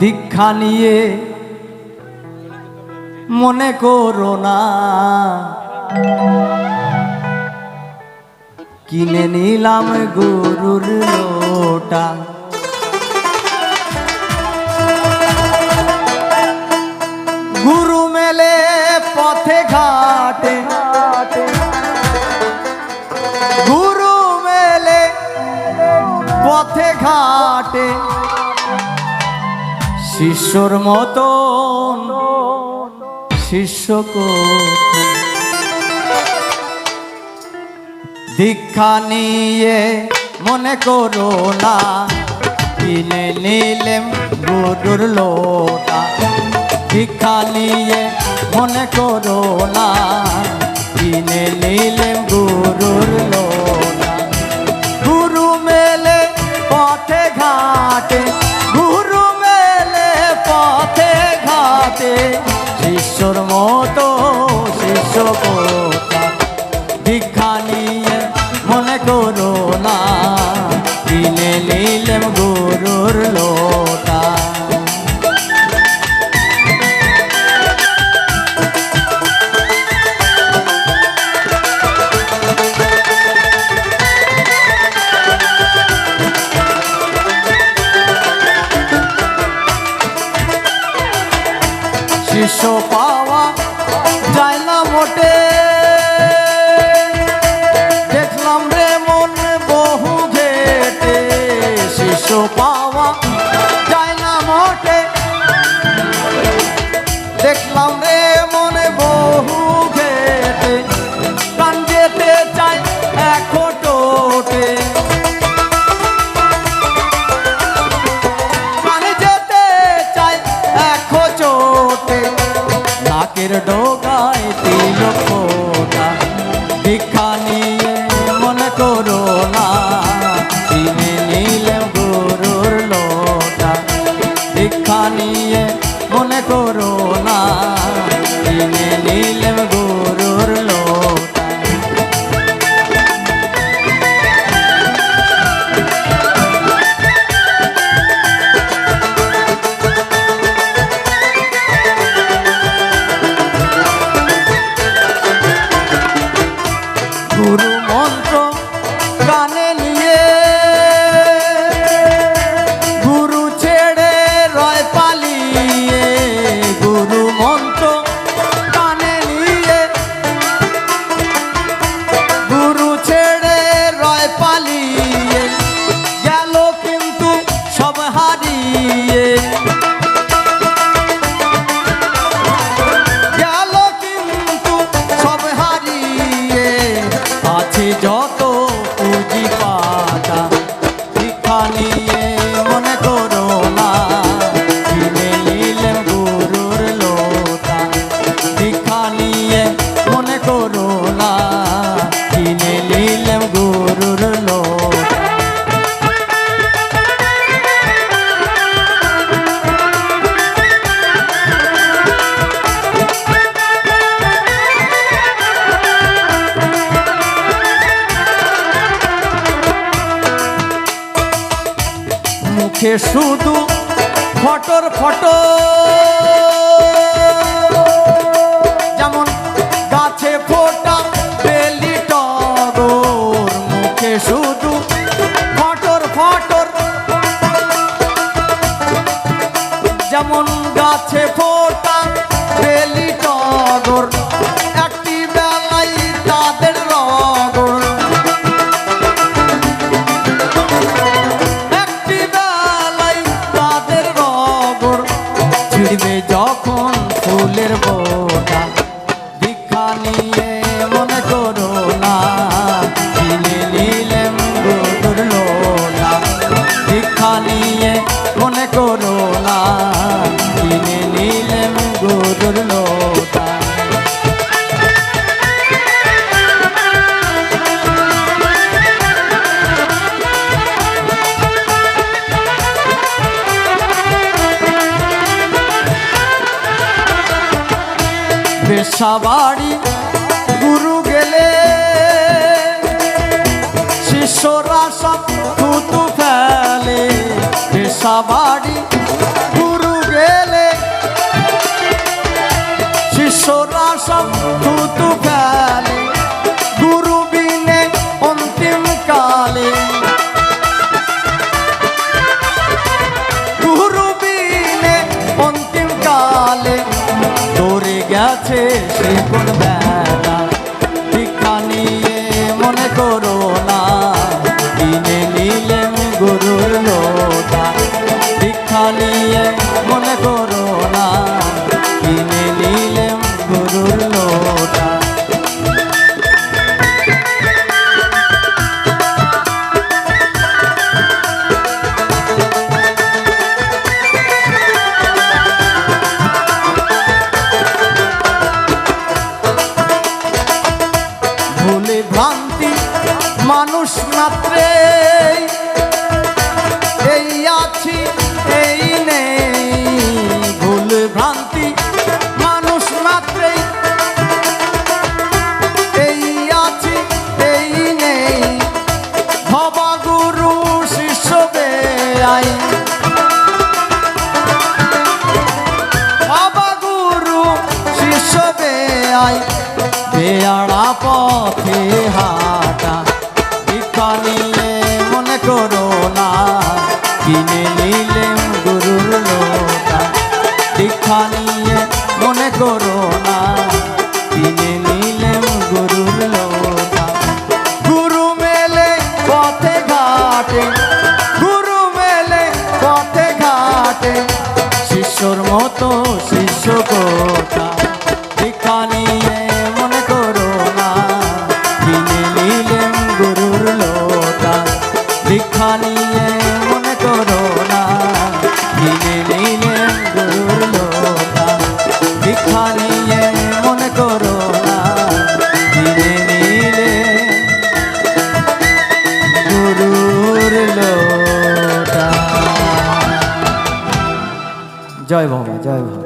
দীক্ষা নিয়ে মনে করো না। কিনে নিলাম গরুর লোটা। গুরু মেলে পথে ঘাটে। গুরু মেলে পথে ঘাটে। শিষ্যর মতন, শিষ্য? দীক্ষা নিয়ে মনে করো না কিনে নিলেম গুরুর লোটা দীক্ষা নিয়ে মনে করো না কিনে নিলেম গুরুর লোটা করো না কিনে নিলেম গুরুর লোটা। শিষ্য ডোগায় তিল ফোটা। ভিক্ষা নিয়ে মনে করো না কিনে নিলে গরুর লোটা। ভিক্ষা নিয়ে মনে করো হারিয়ে মুখে শুধু ফটর ফটো পেশাবাড়ি গুরু গেলে। শিষ্যরা সব তুতু ফেলে। পেশাবাড়ি গুরু গেলে। শিষ্যরা গেছে সে কোন বেলা মানুষ এই আছি, এই নেই। ভুল ভ্রান্তি মানুষ মাত্রে এই আছি, এই নেই। ভবা গুরু শিষ্য বেআই কিনে নিলেম গুরুর লোটা দীক্ষা নিয়ে মনে করো না, কিনে নিলেম গুরুর লোটা গুরু মেলে পথে ঘাটে, গুরু মেলে পথে ঘাটে শিষ্যর মতো শিষ্য কোটা দীক্ষা নিয়ে মনে করো না, কিনে নিলেন গুরুর লোটা দীক্ষা নিয়ে জয় বাবা জয় বাবা